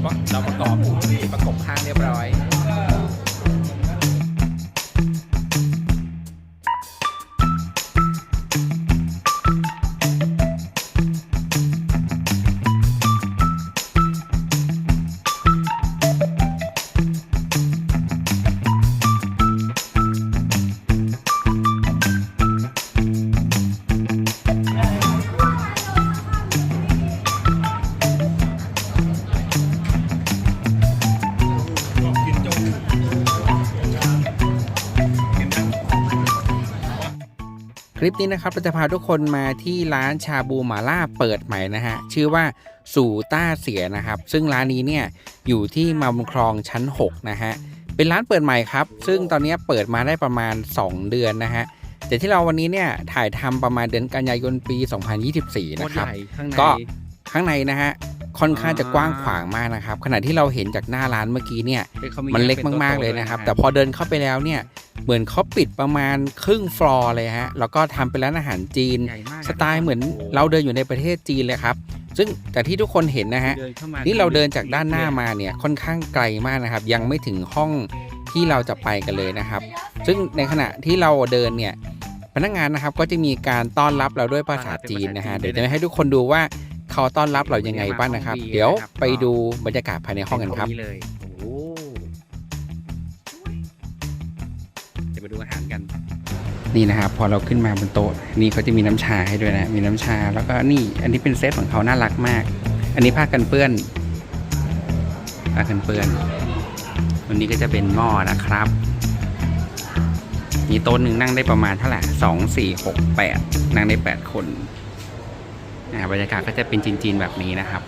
เราเราประกอบประกบข้างเรียบร้อย ลิปนี้นะครับเราจะพาทุกคนมาที่ร้านชาบูหมาล่าเปิดใหม่นะฮะชื่อว่าสู่ต้าเสียนะครับ ซึ่งร้านนี้เนี่ยอยู่ที่มาบุญครองชั้น 6 นะฮะเป็นร้านเปิดใหม่ครับ ซึ่งตอนนี้เปิดมาได้ประมาณ 2 เดือนนะฮะแต่ที่เราวันนี้เนี่ยถ่ายทำประมาณเดือนกันยายนปี 2024 นะครับข้างในก็ข้างในนะฮะ ค่อนข้างจะกว้างขวางมากนะครับ ขณะที่เราเห็นจากหน้าร้านเมื่อกี้เนี่ยขามันเล็กป็มากๆโต๊ะเลยนะครับด้วยแต่พอเดินเข้าไปแล้วเนี่ยเหมือนเขาปิดประมาณครึ่งฟลอร์เลยฮะแล้วก็ทำเป็นร้านอาหารจีนใหญ่มากสไตล์เหมือนเราเดินอยู่ในประเทศจีนเลยครับ ซึ่งแต่ที่ทุกคนเห็นนะฮะดิเข้มนี่เราเดินจากด้านหน้ามาเนี่ยค่อนข้างไกลมากนะครับ ยังไม่ถึงห้องที่เราจะไปกันเลยนะครับ ซึ่งในขณะที่เราเดินเนี่ยพนักงานนะครับก็จะมีการต้อนรับเราด้วยภาษาจีนนะฮะเดี๋ยวจะให้ทุกคนดูว่า เขาต้อนรับเรายังไงบ้างนะครับ เดี๋ยวไปดูบรรยากาศภายในห้องกันครับนี่เลยโอ้โหเดี๋ยวมาดูอาหารกัน นี่นะครับ พอเราขึ้นมาบนโต๊ะนี่เขาจะมีน้ำชาให้ด้วยนะ มีน้ำชาแล้วก็นี่ อันนี้เป็นเซตของเขาน่ารักมาก อันนี้ผ้ากันเปื้อนผ้ากันเปื้อนวันนี้ก็จะเป็นหม้อนะครับมีโต๊ะหนึ่งนั่งได้ประมาณเท่าไหร่สองสี่หกแปดนั่งได้แปดคนอ่า บรรยากาศก็จะเป็นจีนๆแบบนี้นะครับ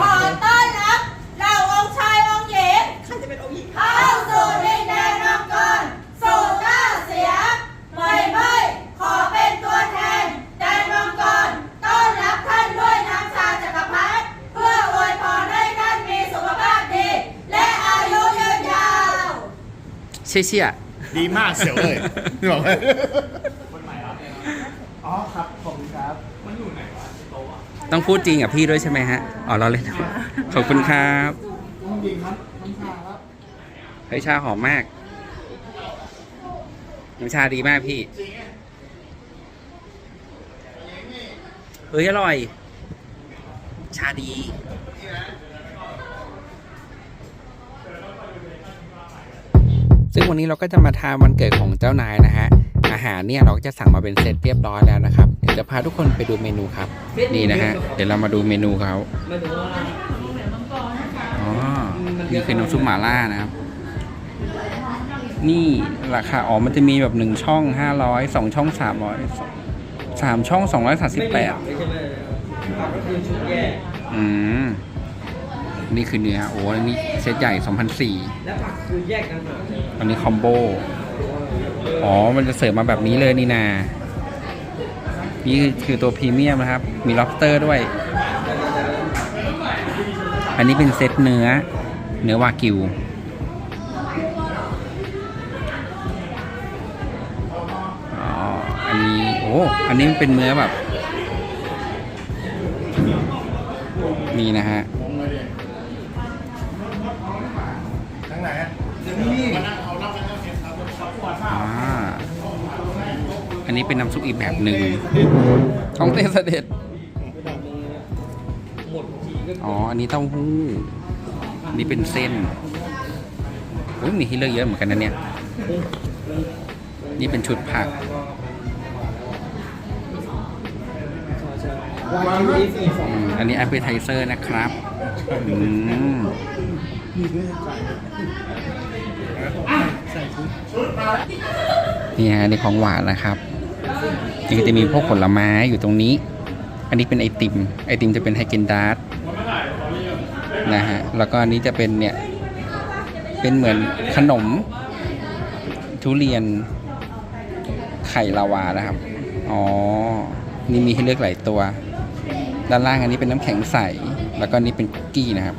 ขอต้อนรับเหล่าองค์ชายองค์หญิงใครจะเป็นองค์หญิงเข้าสู่ดินแดนมังกรสู่ต้าเสียไม่ไม่ขอเป็นตัวแทนแดนมังกรต้อนรับท่านด้วยน้ำชาจักรพรรดิเพื่ออวยพรให้ท่านมีสุขภาพดี และอายุยืนยาว เชี่ยเชี่ยดีมากเสียวเลยบอกเลยต้องพูดจริงกับพี่ด้วยใช่ไหมฮะ อ๋อเราเล่นขอบคุณครับเฮ้ยชาหอมมากน้ำชาดีมากพี่ เฮ้ยอร่อย ชาดี ซึ่งวันนี้เราก็จะมาทานวันเกิดของเจ้านายนะฮะอาหารเนี่ยเราก็จะสั่งมาเป็นเซตเรียบร้อยแล้วนะครับเดี๋ยวจะพาทุกคนไปดูเมนูครับ นี่นะฮะเดี๋ยวเรามาดูเมนูเขาอ๋อนี่คือน้ำซุปหม่าล่านะครับ นี่ราคาอ๋อมันจะมีแบบหนึ่งช่องห้าร้อยสองช่องสามร้อยสามช่องสองร้อยสามสิบแปดอืม นี่คือเนื้อโอ้อันนี้เซตใหญ่สองพันสี่อันนี้คอมโบ อ๋อ มันจะเสิร์ฟมาแบบนี้เลยนี่นา นี่คือตัวพรีเมียมนะครับ มี lobster ด้วย อันนี้เป็นเซตเนื้อ เนื้อวากิวอ๋ออันนี้ โอ้ อันนี้มันเป็นเนื้อแบบ นี่นะฮะ ทั้งไหนอะ อ่า อั นนี้เป็นน้ำซุปอีกแบบหนึ่งของเต้เสด็จอ๋อ อันนี้เต้าหู้อันนี้เป็นเส้นโอ้ยมีให้เลือกเยอะเหมือนกันนะเนี่ย นี่เป็นชุดผักอันนี้ appetizer นะครับอืมนี่ฮะอันนี่ของหวานนะครับ นี่ก็จะมีพวกผลไม้อยู่ตรงนี้ อันนี้เป็นไอติม ไอติมจะเป็นไฮเกนดาร์ตนะฮะ แล้วก็อันนี้จะเป็นเนี่ย เป็นเหมือนขนม ทุเรียนไข่ลาวานะครับ อ๋อ นี่มีให้เลือกหลายตัว ด้านล่างอันนี้เป็นน้ำแข็งใส แล้วก็นี่เป็นคุกกี้นะครับ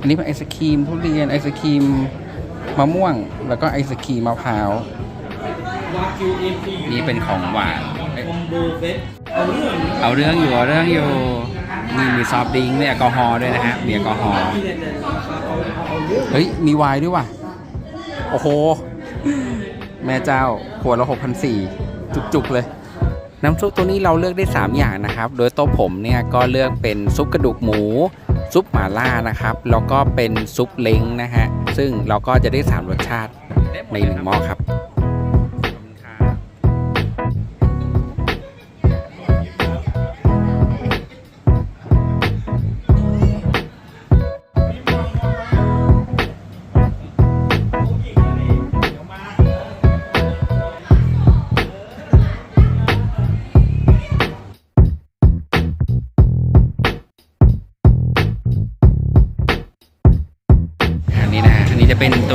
อันนี้เป็นไอศครีมทุเรียนไอศครีมมะม่วง แล้วก็ไอศครีมมะพร้าว นี่เป็นของหวานเอาเรื่องอยู่เอาเรื่องอยู่นี่มีซอฟต์ดริงก์มีแอลกอฮอล์ด้วยนะฮะมีแอลกอฮอล์เฮ้ยมีไวน์ด้วยว่ะโอ้โห แม่เจ้าขวดละหกพันสี่จุกๆเลย น้ำซุปตัวนี้เราเลือกได้ 3 อย่างนะครับ โดยโต๊ะผมเนี่ยก็เลือกเป็นซุปกระดูกหมูซุปหม่าล่านะครับ แล้วก็เป็นซุปเล้งนะฮะ ซึ่งเราก็จะได้ 3 รสชาติในหนึ่งหม้อครับ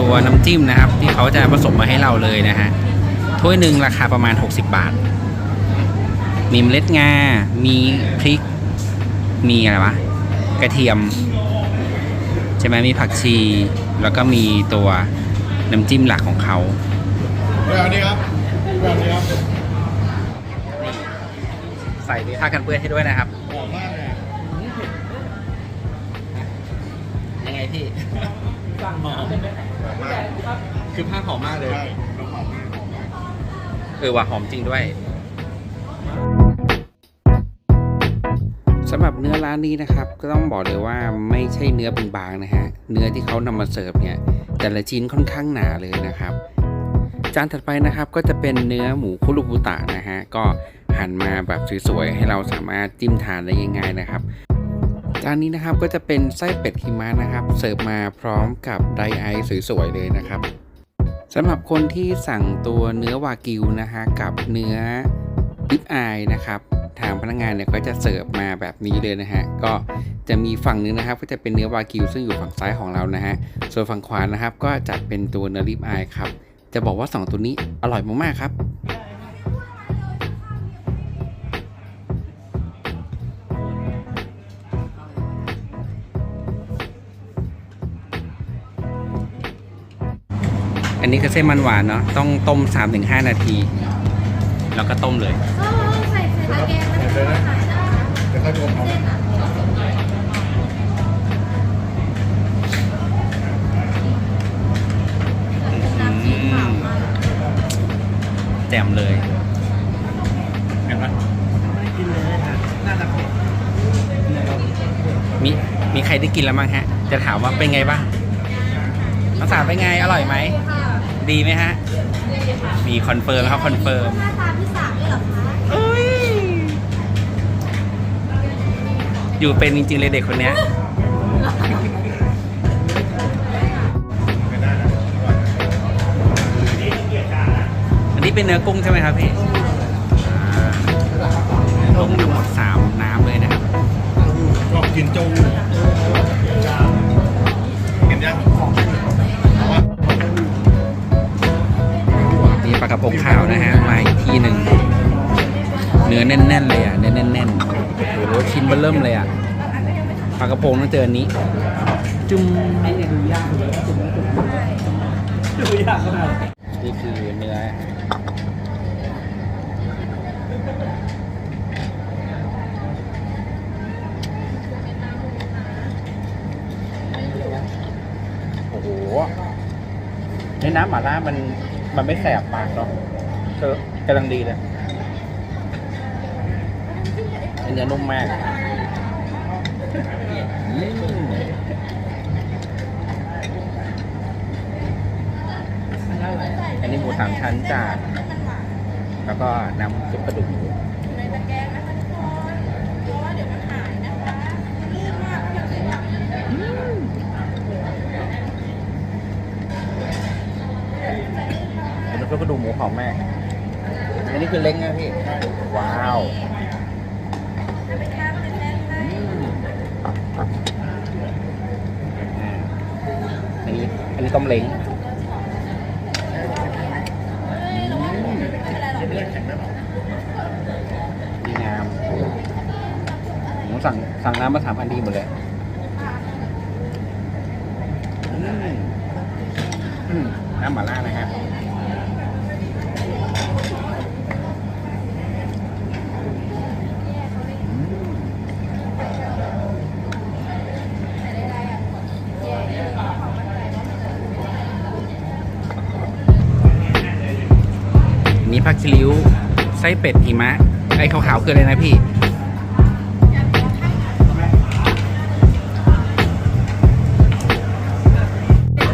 ตัวน้ำจิ้มนะครับ ที่เขาจะผสมมาให้เราเลยนะฮะถ้วยหนึ่งราคาประมาณ 60 บาท มีเมล็ดงา มีพริก มีอะไรวะ กระเทียม ใช่ไหมมีผักชี แล้วก็มีตัวน้ำจิ้มหลักของเขาแบบนี้ครับแบบนี้ครับ ใส่ผ้ากันเปื้อนให้ด้วยนะครับหอมมาก พี่หอมมากคือผ้าหอมมากเลยใช่หอมมากเออว่าหอมจริงด้วยสำหรับเนื้อร้านนี้นะครับ ก็ต้องบอกเลยว่าไม่ใช่เนื้อเป็นบางนะฮะเนื้อที่เขานำมาเสิร์ฟเนี่ยแต่ละชิ้นค่อนข้างหนาเลยนะครับ จานถัดไปนะครับก็จะเป็นเนื้อหมูคุรุบุตะนะฮะก็หั่นมาแบบสวยๆให้เราสามารถจิ้มทานได้ง่ายๆนะครับ จานนี้นะครับก็จะเป็นไส้เป็ดหิมะนะครับ เสิร์ฟมาพร้อมกับไดไอซ์สวยๆเลยนะครับสำหรับคนที่สั่งตัวเนื้อวากิวนะฮะกับเนื้อลิปอายนะครับทางพนักงานเนี่ยก็จะเสิร์ฟมาแบบนี้เลยนะฮะก็จะมีฝั่งนึงนะครับ ก็จะเป็นเนื้อวากิวซึ่งอยู่ฝั่งซ้ายของเรานะฮะส่วนฝั่งขวานะครับ ก็จะเป็นตัวเนื้อลิปอายครับจะบอกว่า 2 ตัวนี้อร่อยมากๆครับ นนี้คือเส้นมันหวานเนาะต้องต้ม 3-5 นาที แล้วก็ต้มเลยใส่ใส่ตะแกรงมันจะหายได้เดี๋ยวค่อยรวมเอาน้ำสีขาวมาแจ่มเลยเห็นปะมีมีใครได้กินแล้วมั้งฮะ จะถามว่าเป็นไงบ้างน้องสาวเป็นไง อร่อยไหม ค่ะ ดีไหมฮะดีค่ะมีคอนเฟิร์มครับคอนเฟิร์มหน้าตาพี่สาวด้วยเหรอคะอยู่เป็นจริงๆเลยเด็กคนเนี้ยอันนี้เป็นเนื้อกุ้งใช่ไหมครับพี่อ่าเนื้อกุ้งทั้งหมดสามน้ำเลยนะครับชอบกินจูกินยัง ปลากระพงขาวนะฮะมาอีกที่หนึ่งเนื้อแน่นๆเลยอะเนื้อแน่นๆโอ้โหชิ้นเบอร์เริ่มเลยอะปลากระพงต้องเจออันนี้ จุ่มนี่คือเนื้อโอ้โหในน้ำหม่าล่ามัน มันไม่แสบปากเนาะเออกำลังดีเลยเนื้อนุ่มมากอันนี้หมูสามชั้นจาก แล้วก็น้ำซุปกระดูกหมู ในตะแกรงนะคะทุกคนเพราะว่าเดี๋ยวมันหายนะคะลื่นมากพี่เลยอยาก เป็นน้ำ ซุปกระดูกหมูหอมมากอันนี้คือเล้งนะพี่ ว้าวอันนี้อันนี้ต้มเล้งดีงามผมสั่งสั่งน้ำมาสามอันดีหมดเลยอืมน้ำหม่าล่านะครับ นี่ผักชิลิวไส้เป็ดหิมะ ไอ้ขาวๆคืออะไรนะพี่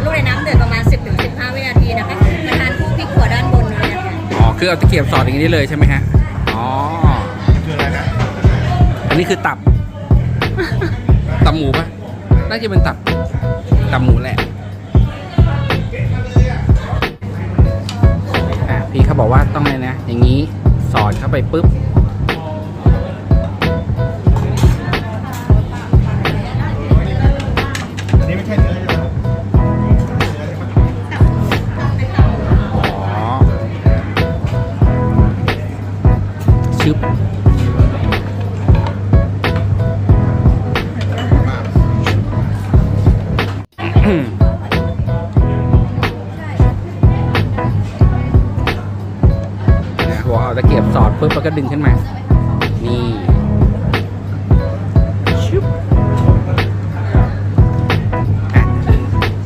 ลูกในน้ำเดือดประมาณ 10-15 วินาทีนะคะมาทานคู่พริกขัวด้านบนเลยนะคะอ๋อ คือเอาตะเกียบสอดอย่างนี้ได้เลยใช่ไหมฮะ อ๋อ คืออะไรนะอันนี้คือตับ ตับหมูปะน่าจะเป็นตับ ตับหมูแหละ พี่เขาบอกว่าต้องเลยนะ อย่างนี้สอดเข้าไปปุ๊บ ตะเกียบสอดปุ๊บแล้วก็ดึงขึ้นมา นี่ชึบ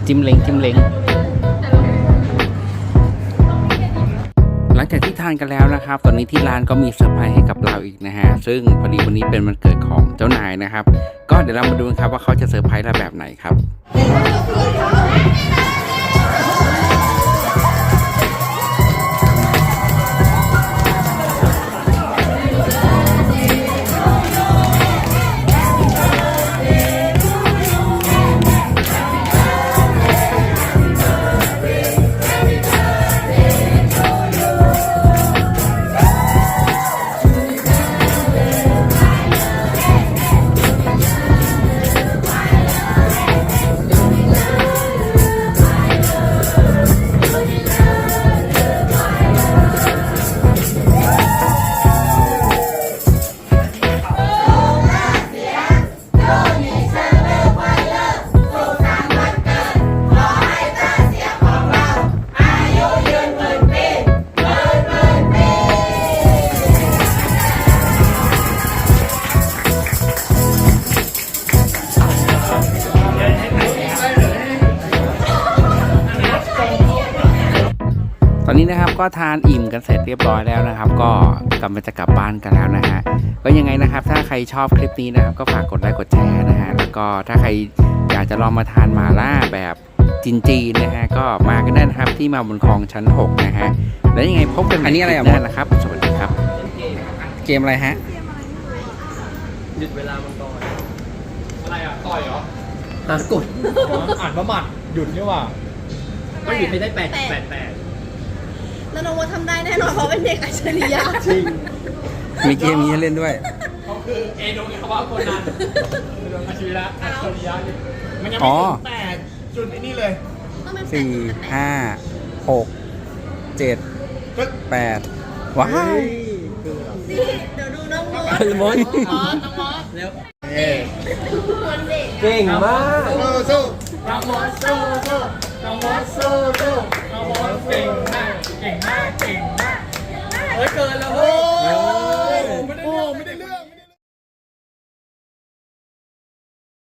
จิ้มเล้งจิ้มเล้งหลังจากที่ทานกันแล้วนะครับ ตอนนี้ที่ร้านก็มีเซอร์ไพรส์ให้กับเราอีกนะฮะ ซึ่งพอดีวันนี้เป็นวันเกิดของเจ้านายนะครับ ก็เดี๋ยวเรามาดูกันครับว่าเขาจะเซอร์ไพรส์เราแบบไหนครับ นนี้นะครับก็ทานอิ่มกันเสร็จเรียบร้อยแล้วนะครับ ก็กำลังจะกลับบ้านกันแล้วนะฮะก็ยังไงนะครับ ถ้าใครชอบคลิปนี้นะครับ ก็ฝากกดไลค์กดแชร์นะฮะแล้วก็ถ้าใครอยากจะลองมาทานหมาล่าแบบจีนๆนะฮะก็มากันได้นะครับที่มาบนคลองชั้น 6 นะฮะแล้วยังไงพบกันอันนี้อะไรอะมดนะครับ สวัสดีครับ เกมอะไรฮะหยุดเวลามังกรอะไรอะต่อยเหรออะกดอ่านประมัดหยุดนี่หว่าก็หยุดไม่ได้แปดแปดแปด แล้วน้องว่าทำได้แน่นอนเพราะเป็นเด็กอัจฉริยะจริงมีเกมนี้ให้เล่นด้วย เขาคือเอโดนเขาว่าคนนั้นโดนอาชีวะอาชีวะมันยังอ๋ไม่อถึงแปดจุดไอ้นี่เลย ต้องเป็นแปดสี่ห้าหกเจ็ดก็แปดว้าวนี่เดี๋ยวดูน้องมดมดมอสน้องมอสแล้วคนเด็กเก่งมากเออสู้น้องมอสสู้สู้น้องมอสสู้สู้น้องมอสเก่ง เก่งมากเฮ้ยเกินแล้วเว้ย